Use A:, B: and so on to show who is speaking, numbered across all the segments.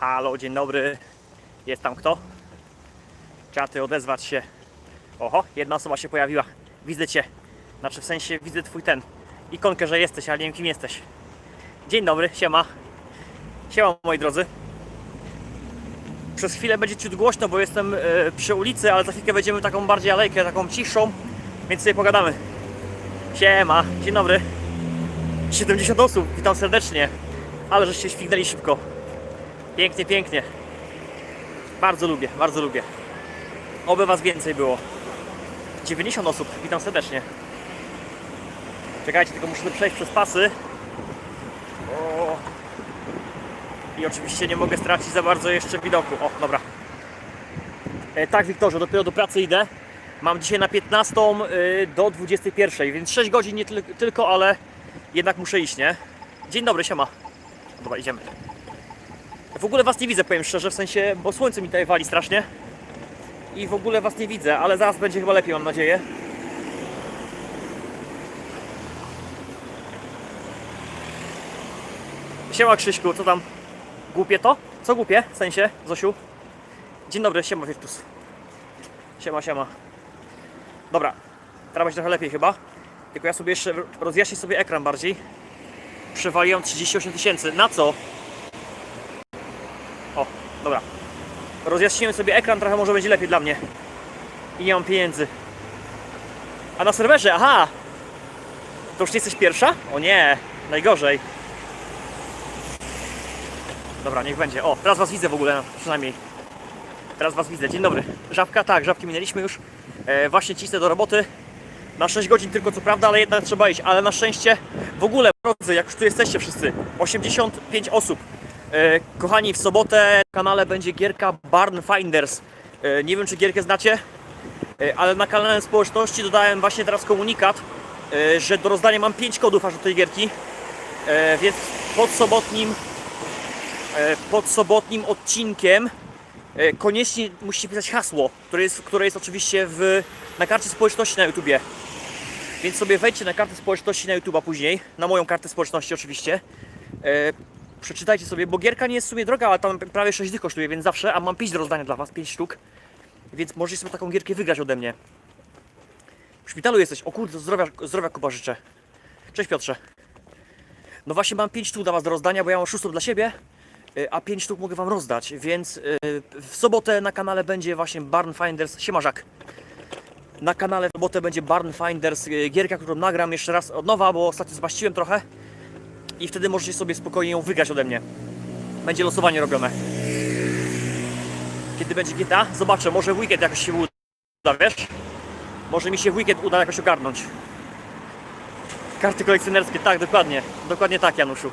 A: Halo, dzień dobry. Jest tam kto? Czaty, odezwać się. Oho, jedna osoba się pojawiła. Widzę cię. Znaczy w sensie widzę twój ten. Ikonkę, że jesteś, ale nie wiem kim jesteś. Dzień dobry, siema. Siema moi drodzy. Przez chwilę będzie ciut głośno, bo jestem e, przy ulicy, ale za chwilkę wejdziemy taką bardziej alejkę, taką ciszą, więc sobie pogadamy. Siema, dzień dobry. 70 osób, witam serdecznie. Ale żeście śmignęli szybko. Pięknie, pięknie. Bardzo lubię, bardzo lubię. Oby was więcej było. 90 osób, witam serdecznie. Czekajcie, tylko muszę przejść przez pasy. O. I oczywiście nie mogę stracić za bardzo jeszcze widoku. O, dobra. E, tak, Wiktorze, dopiero do pracy idę. Mam dzisiaj na 15 y, do 21, więc 6 godzin nie tyl- tylko, ale jednak muszę iść, nie? Dzień dobry, siema. Dobra, idziemy. W ogóle was nie widzę, powiem szczerze, w sensie, bo słońce mi tutaj wali strasznie. I w ogóle was nie widzę, ale zaraz będzie chyba lepiej, mam nadzieję. Siema Krzyśku, co tam? Głupie to? Co głupie? W sensie, Zosiu? Dzień dobry, siema Virtus. Siema, siema. Dobra, teraz będzie trochę lepiej chyba. Tylko ja sobie jeszcze rozjaśnię sobie ekran bardziej. Przewaliłem 38 tysięcy. Na co? Dobra. Rozjaśniłem sobie ekran, trochę może będzie lepiej dla mnie. I nie mam pieniędzy. A na serwerze, aha! To już nie jesteś pierwsza? O nie, najgorzej. Dobra, niech będzie. O, teraz was widzę w ogóle, przynajmniej. Teraz was widzę. Dzień dobry. Żabka, tak, żabki minęliśmy już. E, właśnie cisnę do roboty. Na 6 godzin tylko co prawda, ale jednak trzeba iść. Ale na szczęście w ogóle, drodzy, jak już tu jesteście wszyscy, 85 osób. E, kochani, w sobotę na kanale będzie gierka Barn Finders. E, nie wiem, czy gierkę znacie, e, ale na kanale społeczności dodałem właśnie teraz komunikat, że do rozdania mam 5 kodów aż do tej gierki. Więc pod sobotnim pod sobotnim odcinkiem koniecznie musicie pisać hasło, które jest, które jest oczywiście w, na karcie społeczności na YouTubie. Więc sobie wejdźcie na kartę społeczności na YouTuba później, na moją kartę społeczności oczywiście. Przeczytajcie sobie, bo gierka nie jest sumie droga, ale tam prawie 6 dych kosztuje, więc zawsze, a mam 5 do rozdania dla Was, 5 sztuk. Więc możecie sobie taką gierkę wygrać ode mnie. W szpitalu jesteś, o kurde, zdrowia, zdrowia Kuba życzę. Cześć Piotrze. No właśnie mam 5 sztuk dla Was do rozdania, bo ja mam 6 dla siebie, y, a 5 sztuk mogę Wam rozdać, więc y, w sobotę na kanale będzie właśnie Barn Finders, siema Żak. Na kanale w sobotę będzie Barn Finders, y, gierka, którą nagram jeszcze raz od nowa, bo ostatnio zbaściłem trochę i wtedy możecie sobie spokojnie ją wygrać ode mnie. Będzie losowanie robione. Kiedy będzie GTA? Zobaczę, może w weekend jakoś się uda, wiesz? Może mi się w weekend uda jakoś ogarnąć. Karty kolekcjonerskie, tak, dokładnie. Dokładnie tak, Januszu.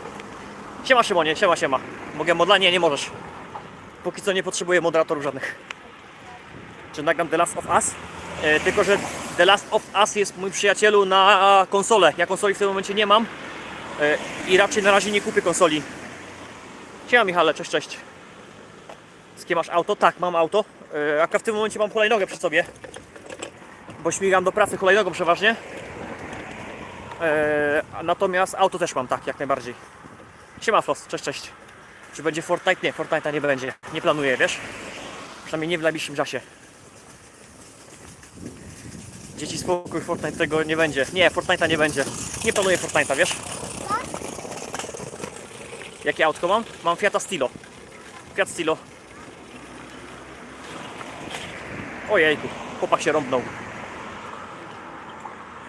A: Siema Szymonie, siema, siema. Mogę modla? Nie, nie możesz. Póki co nie potrzebuję moderatorów żadnych. Czy nagram The Last of Us? E, tylko, że The Last of Us jest mój przyjacielu na konsolę. Ja konsoli w tym momencie nie mam. E, I raczej na razie nie kupię konsoli. Siema Michale, cześć, cześć. Z kim masz auto? Tak, mam auto. E, a w tym momencie mam hulajnogę przy sobie. Bo śmigam do pracy hulajnogą przeważnie. E, natomiast auto też mam, tak, jak najbardziej. Siema Flos, cześć, cześć. Czy będzie Fortnite? Nie, Fortnite'a nie będzie. Nie planuję, wiesz? Przynajmniej nie w najbliższym czasie. Dzieci spokój, Fortnite tego nie będzie. Nie, Fortnite'a nie będzie. Nie planuję Fortnite'a, wiesz? Jakie autko mam? Mam Fiata Stilo. Fiat Stilo. Ojejku, chłopak się rąbnął.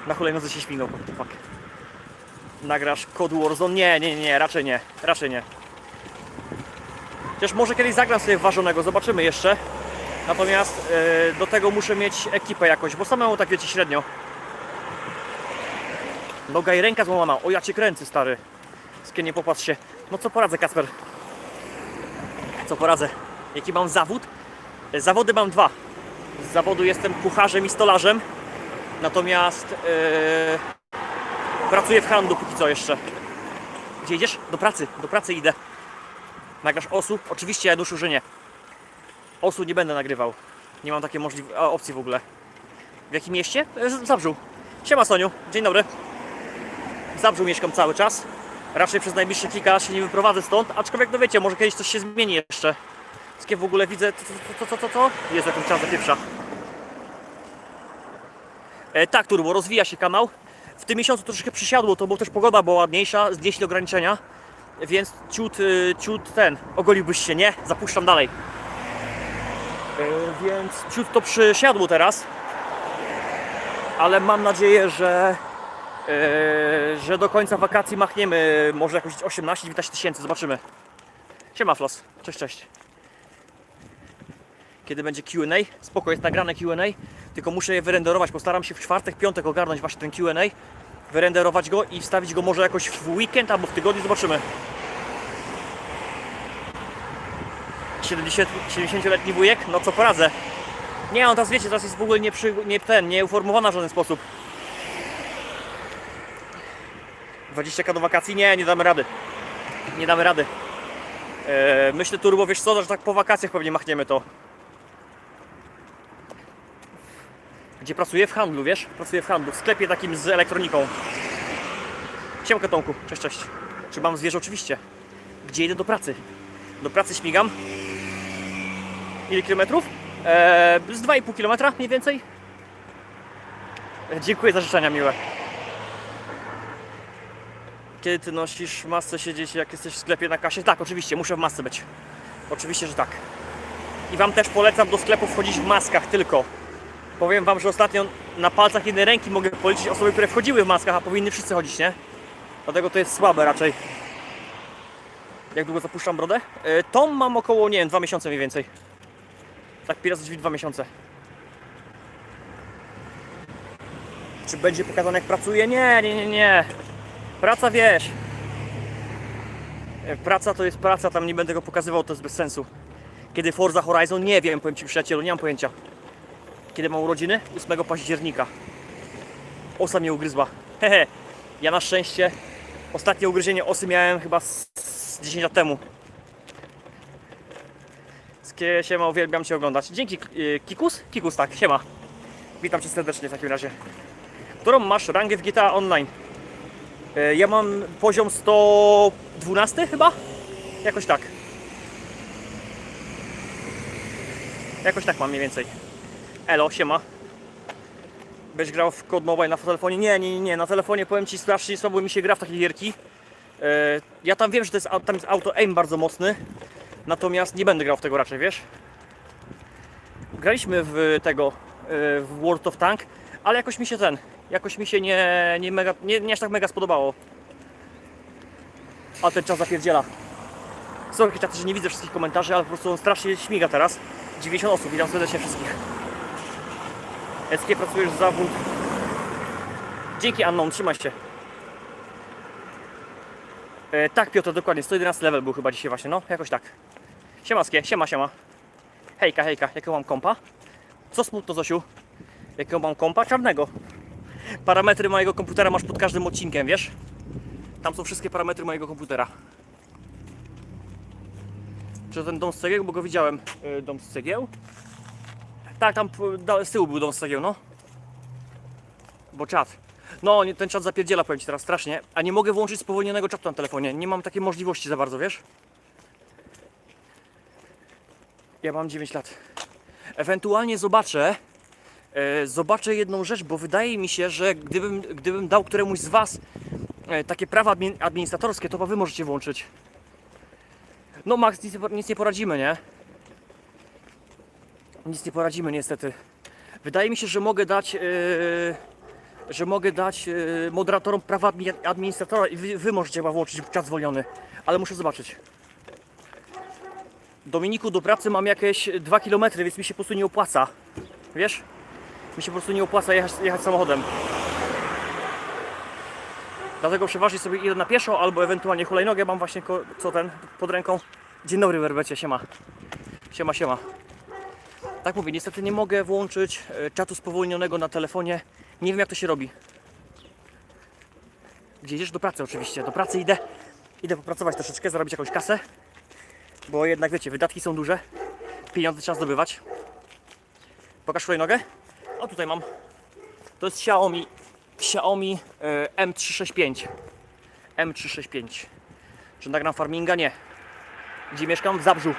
A: Na hulajnodze się śmignął, fuck. Nagrasz Code Warzone? Nie, nie, nie, raczej nie, raczej nie. Chociaż może kiedyś zagram sobie ważonego, zobaczymy jeszcze. Natomiast e, do tego muszę mieć ekipę jakoś, bo samemu tak wiecie średnio. Noga i ręka złamana. O ja cię kręcę, stary. Skie nie popatrz się. No co poradzę, Kasper? Co poradzę? Jaki mam zawód? E, Zawody mam dwa. Z zawodu jestem kucharzem i stolarzem. Natomiast e, pracuję w handlu póki co jeszcze. Gdzie idziesz? Do pracy. Do pracy idę. Nagrasz osu? Oczywiście Januszu, że nie. Osu nie będę nagrywał. Nie mam takiej możliwej opcji w ogóle. W jakim mieście? E, Z- Zabrzu. Siema Soniu, dzień dobry. W Zabrzu mieszkam cały czas. Raczej przez najbliższe kilka lat się nie wyprowadzę stąd, aczkolwiek no wiecie, może kiedyś coś się zmieni jeszcze. Skie w ogóle widzę, co, co, co, co, co? Jest jakąś czas pierwsza. E, tak, Turbo, rozwija się kanał. W tym miesiącu troszeczkę przysiadło to, bo też pogoda była ładniejsza, znieśli ograniczenia. Więc ciut, y, ciut ten, ogoliłbyś się, nie? Zapuszczam dalej. E, więc ciut to przysiadło teraz. Ale mam nadzieję, że, e, że do końca wakacji machniemy może jakoś 18-19 tysięcy, zobaczymy. Siema Flos, cześć, cześć. Kiedy będzie Q&A? Spoko, jest nagrane Q&A, tylko muszę je wyrenderować. Postaram się w czwartek, piątek ogarnąć właśnie ten Q&A, wyrenderować go i wstawić go może jakoś w weekend albo w tygodniu, zobaczymy. 70 70-letni wujek? No co poradzę. Nie, on teraz wiecie, teraz jest w ogóle nie, przy, nie ten, nie uformowana w żaden sposób. 20k do wakacji? Nie, nie damy rady. Nie damy rady. Eee, myślę turbo, wiesz co, że tak po wakacjach pewnie machniemy to. Gdzie pracuję? W handlu, wiesz? Pracuję w handlu, w sklepie takim z elektroniką. Siemka Tomku, cześć, cześć. Czy mam zwierzę? Oczywiście. Gdzie idę do pracy? Do pracy śmigam. Ile kilometrów? Eee, z 2,5 kilometra mniej więcej. E, Dziękuję za życzenia miłe. Kiedy ty nosisz masę siedzieć jak jesteś w sklepie na kasie? Tak, oczywiście, muszę w masce być. Oczywiście, że tak. I Wam też polecam do sklepu wchodzić w maskach tylko. Powiem Wam, że ostatnio na palcach jednej ręki mogę policzyć osoby, które wchodziły w maskach, a powinny wszyscy chodzić, nie? Dlatego to jest słabe raczej. Jak długo zapuszczam brodę? E, Tą mam około, nie wiem, dwa miesiące mniej więcej. Tak pi razy drzwi dwa miesiące. Czy będzie pokazane jak pracuję? Nie, nie, nie, nie. Praca wiesz. E, Praca to jest praca, tam nie będę go pokazywał, to jest bez sensu. Kiedy Forza Horizon? Nie wiem, powiem Ci przyjacielu, nie mam pojęcia. Kiedy mam urodziny? 8 października. Osa mnie ugryzła. Hehe. Ja na szczęście ostatnie ugryzienie osy miałem chyba z z 10 lat temu. Siema, uwielbiam Cię oglądać. Dzięki, y, Kikus? Kikus, tak, siema. Witam Cię serdecznie w takim razie. Którą masz rangę w GTA Online? Y, Ja mam poziom 112 chyba? Jakoś tak. Jakoś tak mam mniej więcej. Elo, siema. Będziesz grał w Code Mobile na telefonie? Nie, nie, nie. Na telefonie powiem Ci strasznie słabo mi się gra w takie gierki. E, Ja tam wiem, że to jest, tam jest auto aim bardzo mocny. Natomiast nie będę grał w tego raczej, wiesz? Graliśmy w tego, e, w World of Tank, ale jakoś mi się ten, jakoś mi się nie, nie, mega, nie, nie aż tak mega spodobało. A ten czas zapierdziela. Sorry, tacy, że nie widzę wszystkich komentarzy, ale po prostu on strasznie śmiga teraz. 90 osób, witam serdecznie wszystkich. Eskie, pracujesz w zawód. Dzięki Anną, trzymaj się. E, tak Piotr, dokładnie, 111 level był chyba dzisiaj właśnie, no, jakoś tak. Siemaskie, siema, siema. Hejka, hejka, jakiego mam kompa? Co smutno, Zosiu? Jakiego mam kompa? Czarnego. Parametry mojego komputera masz pod każdym odcinkiem, wiesz? Tam są wszystkie parametry mojego komputera. Czy ten dom z cegieł? Bo go widziałem. E, dom z cegieł? Tak, tam z tyłu był dom z cegieł, no. Bo czat. No, ten czat zapierdziela, powiem Ci teraz strasznie. A nie mogę włączyć spowolnionego czatu na telefonie. Nie mam takiej możliwości za bardzo, wiesz? Ja mam 9 lat. Ewentualnie zobaczę, zobaczę jedną rzecz, bo wydaje mi się, że gdybym, gdybym dał któremuś z Was e, takie prawa admin, administratorskie, to Wy możecie włączyć. No Max, nic, nic nie poradzimy, nie? Nic nie poradzimy niestety. Wydaje mi się, że mogę dać, e, że mogę dać e, moderatorom prawa admi- administratora i wy, wy możecie chyba włączyć czas zwolniony, ale muszę zobaczyć. Dominiku, do pracy mam jakieś 2 km, więc mi się po prostu nie opłaca. Wiesz? Mi się po prostu nie opłaca jechać, jechać samochodem. Dlatego przeważnie sobie idę na pieszo albo ewentualnie hulajnogę mam właśnie co ten pod ręką. Dzień dobry werbecie, siema. Siema, siema. Tak mówię, niestety nie mogę włączyć e, czatu spowolnionego na telefonie. Nie wiem jak to się robi. Gdzie idziesz? Do pracy oczywiście. Do pracy idę. Idę popracować troszeczkę, zarobić jakąś kasę. Bo jednak wiecie, wydatki są duże. Pieniądze trzeba zdobywać. Pokaż nogę. O tutaj mam. To jest Xiaomi Xiaomi e, M365. M365. Czy nagram farminga? Nie. Gdzie mieszkam? W Zabrzu.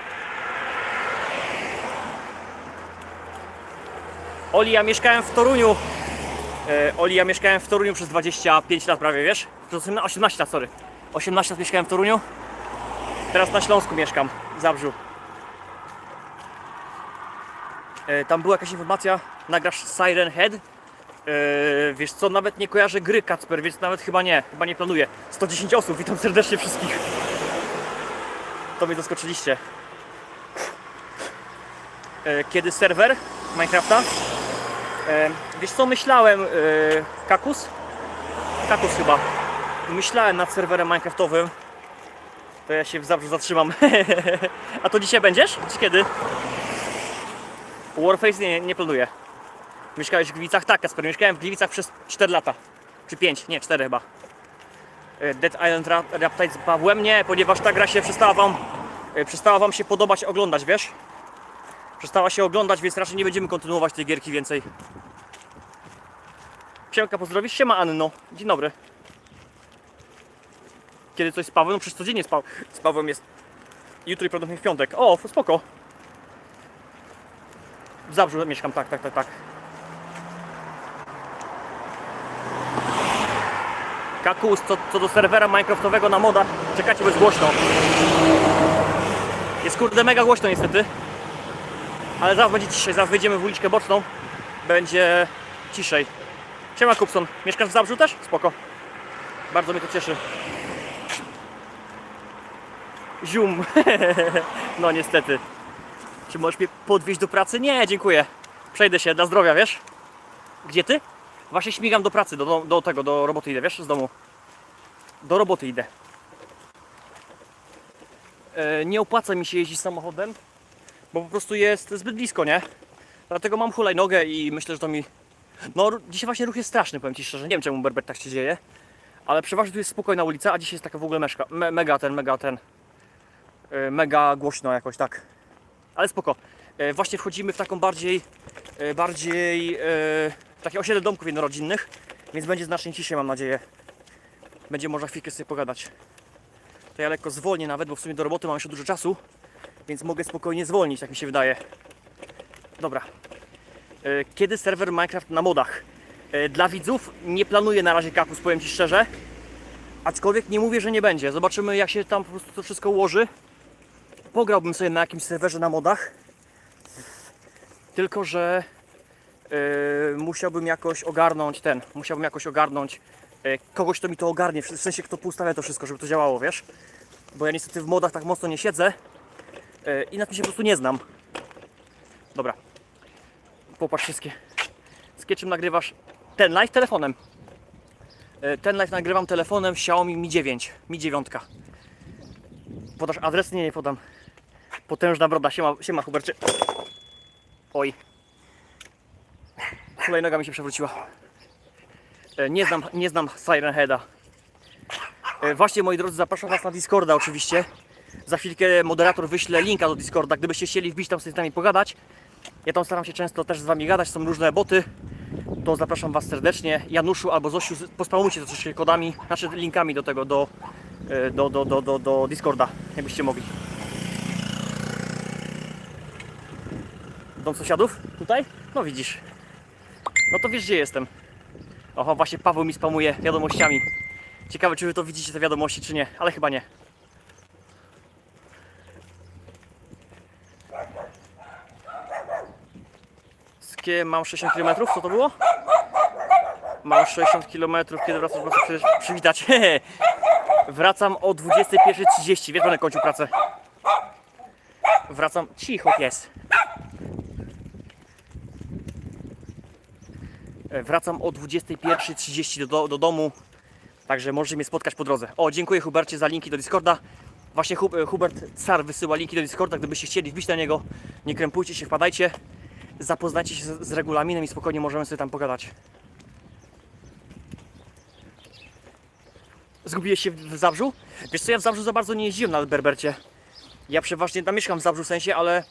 A: Oli, ja mieszkałem w Toruniu. E, Oli, ja mieszkałem w Toruniu przez 25 lat prawie, wiesz? Przez 18 18 lat, sorry. 18 lat mieszkałem w Toruniu. Teraz na Śląsku mieszkam, w Zabrzu. E, tam była jakaś informacja, nagrasz Siren Head. E, wiesz co, nawet nie kojarzę gry Kacper, więc nawet chyba nie, chyba nie planuję. 110 osób, witam serdecznie wszystkich. To mnie zaskoczyliście. E, kiedy serwer Minecrafta? Wiesz co, myślałem, Kakus? Kakus chyba. Myślałem nad serwerem Minecraftowym. To ja się w zatrzymam. A to dzisiaj będziesz? Czy kiedy? Warface nie, nie planuję. Mieszkałeś w Gliwicach? Tak, Kasper, mieszkałem w Gliwicach przez 4 lata. Czy 5, nie, 4 chyba. E, Dead Island Ra- Raptide z Pawłem? Nie, ponieważ ta gra się przestała wam, e, przestała wam się podobać oglądać, wiesz? Przestała się oglądać, więc raczej nie będziemy kontynuować tej gierki więcej. Siemka, pozdrowisz? Siema Anno. Dzień dobry. Kiedy coś z Pawłem? No przecież codziennie z, z Pawłem jest. Jutro i prawdopodobnie w piątek. O, spoko. W Zabrzu mieszkam, tak, tak, tak, tak. Kakus, co, co do serwera Minecraftowego na modach, czekajcie, bo jest głośno. Jest kurde mega głośno niestety. Ale zaraz będzie ciszej, zaraz wyjdziemy w uliczkę boczną. Będzie ciszej. Siema Kupson, mieszkasz w Zabrzu też? Spoko. Bardzo mnie to cieszy. Zium. no niestety. Czy możesz mnie podwieźć do pracy? Nie, dziękuję. Przejdę się dla zdrowia, wiesz? Gdzie ty? Właśnie śmigam do pracy, do, do, tego, do roboty idę, wiesz, z domu. Do roboty idę. E, nie opłaca mi się jeździć samochodem, bo po prostu jest zbyt blisko, nie? Dlatego mam hulajnogę i myślę, że to mi... No, dzisiaj właśnie ruch jest straszny, powiem Ci szczerze. Nie wiem, czemu Berbert tak się dzieje. Ale przeważnie tu jest spokojna ulica, a dzisiaj jest taka w ogóle meszka, me, mega ten, mega ten... e, Mega głośno jakoś, tak. Ale spoko. E, Właśnie wchodzimy w taką bardziej... e, Bardziej... e, Takie osiedle domków jednorodzinnych. Więc będzie znacznie ciszej, mam nadzieję. Będzie można chwilkę sobie pogadać. To ja lekko zwolnię nawet, bo w sumie do roboty mam jeszcze dużo czasu. Więc mogę spokojnie zwolnić, tak mi się wydaje. Dobra. Kiedy serwer Minecraft na modach? Dla widzów nie planuję na razie kapus, powiem Ci szczerze. Aczkolwiek nie mówię, że nie będzie. Zobaczymy jak się tam po prostu to wszystko ułoży. Pograłbym sobie na jakimś serwerze na modach. Tylko, że e, musiałbym jakoś ogarnąć ten, musiałbym jakoś ogarnąć e, kogoś, kto mi to ogarnie, w sensie kto poustawia to wszystko, żeby to działało, wiesz? Bo ja niestety w modach tak mocno nie siedzę e, i na tym się po prostu nie znam. Dobra. Popatrz wszystkie. Z czym nagrywasz ten live telefonem. E, Ten live nagrywam telefonem Xiaomi Mi 9. Mi 9. Podasz adres? Nie, nie podam. Potężna broda. Siema, siema Hubercie. Oj. Hulajnoga mi się przewróciła. E, Nie znam, nie znam Siren Heada. E, Właśnie moi drodzy, zapraszam Was na Discorda oczywiście. Za chwilkę moderator wyśle linka do Discorda, gdybyście chcieli wbić tam sobie z nami pogadać. Ja tam staram się często też z Wami gadać, są różne boty. To zapraszam Was serdecznie. Januszu albo Zosiu, pospamujcie to troszeczkę kodami, znaczy linkami do tego, do, e, do, do, do, do, do Discorda, jakbyście mogli. Dom sąsiadów? Tutaj? No widzisz. No to wiesz gdzie jestem. Oho, właśnie Paweł mi spamuje wiadomościami. Ciekawe czy Wy to widzicie te wiadomości czy nie, ale chyba nie. Skie mam 60 km, co to było? Mam 60 km, kiedy pracy, chcesz przywitać. Wracam o 21.30, wiesz, będę kończył pracę. Wracam, cicho pies. Wracam o 21.30 do, do, do domu, także możecie mnie spotkać po drodze. O, dziękuję Hubercie za linki do Discorda. Właśnie e, Hubert Car wysyła linki do Discorda, gdybyście chcieli wbić na niego, nie krępujcie się, wpadajcie, zapoznajcie się z, z regulaminem i spokojnie możemy sobie tam pogadać. Zgubiłeś się w, w Zabrzu? Wiesz co, ja w Zabrzu za bardzo nie jeździłem na Berbercie. Ja przeważnie tam mieszkam w Zabrzu w sensie, ale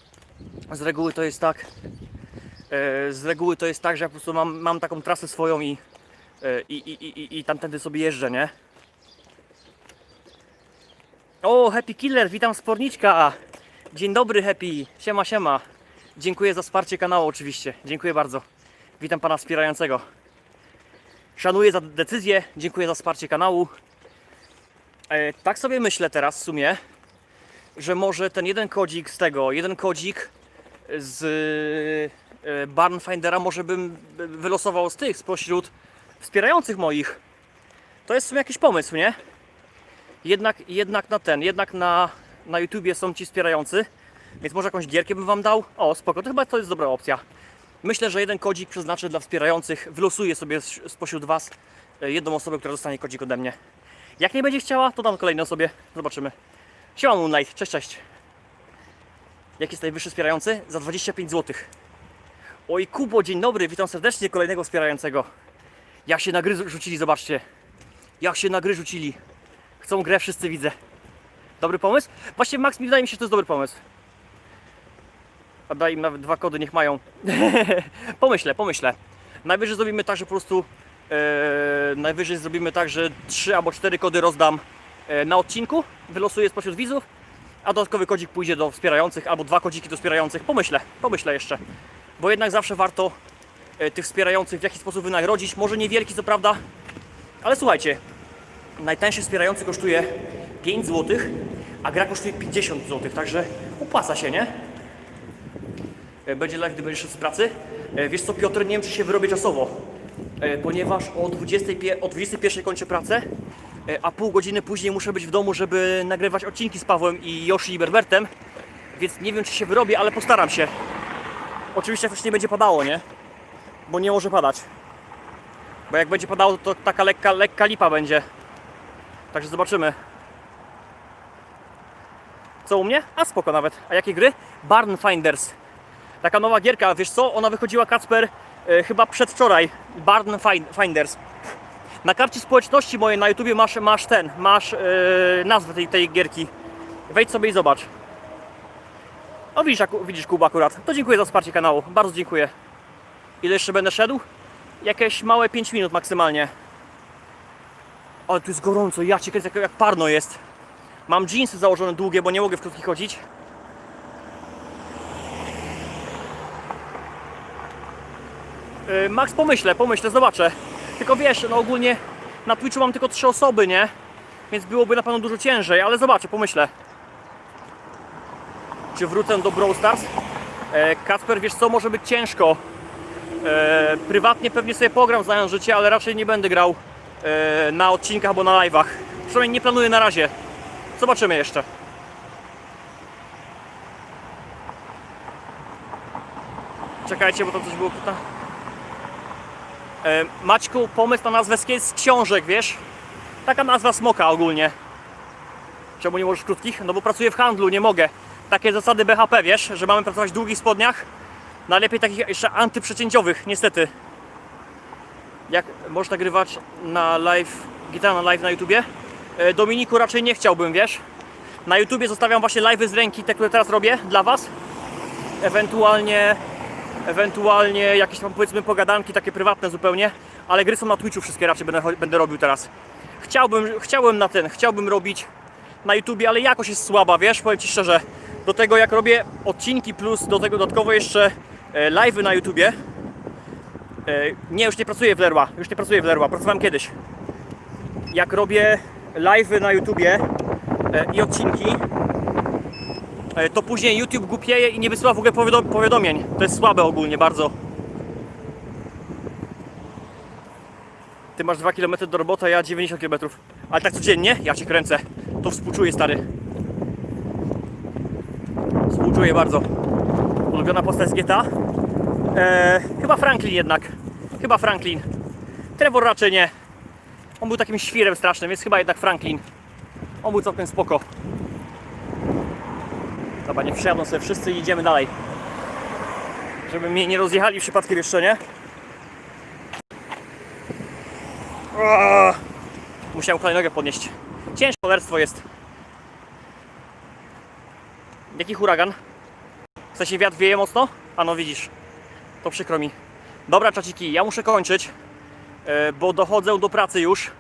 A: z reguły to jest tak, E, z reguły to jest tak, że ja po prostu mam, mam taką trasę swoją i, e, i, i, i, i tamtędy sobie jeżdżę, nie? O, Happy Killer, witam sporniczka. Dzień dobry, Happy. Siema, siema. Dziękuję za wsparcie kanału oczywiście. Dziękuję bardzo. Witam pana wspierającego. Szanuję za decyzję, dziękuję za wsparcie kanału. E, tak sobie myślę teraz w sumie, że może ten jeden kodzik z tego, jeden kodzik z e, Barnfindera może bym wylosował z tych, spośród wspierających moich. To jest w sumie jakiś pomysł, nie? Jednak, jednak na ten, jednak na, na YouTubie są ci wspierający, więc może jakąś gierkę bym wam dał? O, spoko, to chyba to jest dobra opcja. Myślę, że jeden kodzik przeznaczę dla wspierających, wylosuję sobie spośród was e, jedną osobę, która dostanie kodzik ode mnie. Jak nie będzie chciała, to dam kolejnej osobie, zobaczymy. Siema Moonlight, cześć, cześć. Jaki jest najwyższy wspierający? Za 25 zł. Oj Kubo, dzień dobry, witam serdecznie kolejnego wspierającego. Jak się na rzucili, zobaczcie. Jak się na rzucili. Chcą grę, wszyscy widzę. Dobry pomysł? Właśnie Max, mi wydaje mi się, że to jest dobry pomysł. A daj im nawet dwa kody, niech mają. pomyślę, pomyślę. Najwyżej zrobimy tak, że po prostu e, najwyżej zrobimy tak, że trzy albo cztery kody rozdam e, na odcinku, wylosuję spośród widzów, a dodatkowy kodzik pójdzie do wspierających, albo dwa kodziki do wspierających. Pomyślę, pomyślę jeszcze. Bo jednak zawsze warto e, tych wspierających w jakiś sposób wynagrodzić. Może niewielki, co prawda, ale słuchajcie, najtańszy wspierający kosztuje 5 zł, a gra kosztuje 50 zł, także opłaca się, nie? E, Będzie live, gdy będziesz szedł z pracy. E, Wiesz co, Piotr, nie wiem, czy się wyrobię czasowo, ponieważ o 20, o 21 kończę pracę, a pół godziny później muszę być w domu, żeby nagrywać odcinki z Pawłem i Yoshi i Berbertem, więc nie wiem, czy się wyrobię, ale postaram się. Oczywiście nie będzie padało, nie? Bo nie może padać. Bo jak będzie padało, to taka lekka, lekka lipa będzie. Także zobaczymy. Co u mnie? A spoko nawet. A jakie gry? Barn Finders. Taka nowa gierka, wiesz co? Ona wychodziła Kacper e, chyba przedwczoraj. Barn Fin- Finders. Na karcie społeczności mojej na YouTubie masz, masz ten, masz e, nazwę tej, tej gierki. Wejdź sobie i zobacz. O widzisz, widzisz Kuba akurat. To dziękuję za wsparcie kanału. Bardzo dziękuję. Ile jeszcze będę szedł? Jakieś małe 5 minut maksymalnie. Ale tu jest gorąco, ja cię jak, jak parno jest. Mam jeansy założone długie, bo nie mogę w krótkich chodzić. Yy, Max, pomyślę, pomyślę, zobaczę. Tylko wiesz, no ogólnie na Twitchu mam tylko trzy osoby, nie? Więc byłoby na pewno dużo ciężej, ale zobaczę, pomyślę. Czy wrócę do Brawl Stars? E, Kacper, wiesz co, może być ciężko. E, prywatnie pewnie sobie pogram znając życie, ale raczej nie będę grał e, na odcinkach albo na live'ach. Przynajmniej nie planuję na razie. Zobaczymy jeszcze. Czekajcie, bo to coś było pyta. Maćku, pomysł na nazwę z książek, wiesz? Taka nazwa smoka ogólnie. Czemu nie możesz krótkich? No bo pracuję w handlu, nie mogę. Takie zasady BHP, wiesz, że mamy pracować w długich spodniach. Najlepiej takich jeszcze antyprzecięciowych, niestety. Jak możesz nagrywać na live, gitara na live na YouTubie? E, Dominiku raczej nie chciałbym, wiesz? Na YouTubie zostawiam właśnie live'y z ręki, te, które teraz robię dla Was. Ewentualnie, ewentualnie jakieś tam powiedzmy pogadanki, takie prywatne zupełnie. Ale gry są na Twitchu wszystkie raczej będę, będę robił teraz. Chciałbym, chciałem na ten, chciałbym robić na YouTubie, ale jakość jest słaba, wiesz, powiem Ci szczerze. Do tego jak robię odcinki plus do tego dodatkowo jeszcze e, live'y na YouTubie. E, nie, już nie pracuję w Lerła, już nie pracuję w Lerła, pracowałem kiedyś. Jak robię live'y na YouTubie e, i odcinki, to później YouTube głupieje i nie wysyła w ogóle powiadom- powiadomień. To jest słabe ogólnie bardzo. Ty masz 2 km do roboty, a ja 90 km. Ale tak codziennie? Ja cię kręcę. To współczuję, stary. Współczuję bardzo. Ulubiona postać z? Eee, chyba Franklin jednak. Chyba Franklin. Trevor raczej nie. On był takim świrem strasznym, więc chyba jednak Franklin. On był całkiem spoko. Dobra, nie przejadą sobie wszyscy i idziemy dalej. Żeby mnie nie rozjechali przypadkiem jeszcze, nie? Aaaa! Musiałem kolejnogę podnieść. Ciężkie cholerstwo jest. Jaki huragan? W sensie wiatr wieje mocno? A no widzisz. To przykro mi. Dobra czaciki, ja muszę kończyć, e, bo dochodzę do pracy już.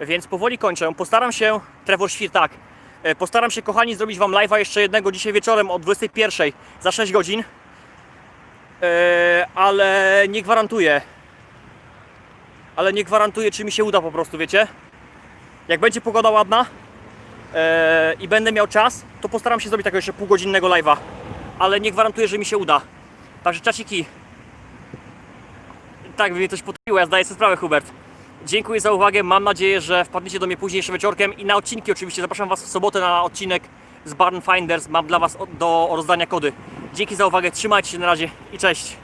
A: Więc powoli kończę. Postaram się, Trevor Świr, tak. E, Postaram się, kochani, zrobić Wam live'a jeszcze jednego dzisiaj wieczorem o 21 za 6 godzin. E, ale nie gwarantuję. Ale nie gwarantuję, czy mi się uda po prostu, wiecie? Jak będzie pogoda ładna i będę miał czas, to postaram się zrobić takiego jeszcze półgodzinnego live'a. Ale nie gwarantuję, że mi się uda. Także czaciki. Tak, by mnie coś potrafiło, ja zdaję sobie sprawę, Hubert. Dziękuję za uwagę, mam nadzieję, że wpadniecie do mnie później jeszcze wieczorkiem i na odcinki oczywiście. Zapraszam Was w sobotę na odcinek z Barn Finders. Mam dla Was do rozdania kody. Dzięki za uwagę, trzymajcie się na razie i cześć.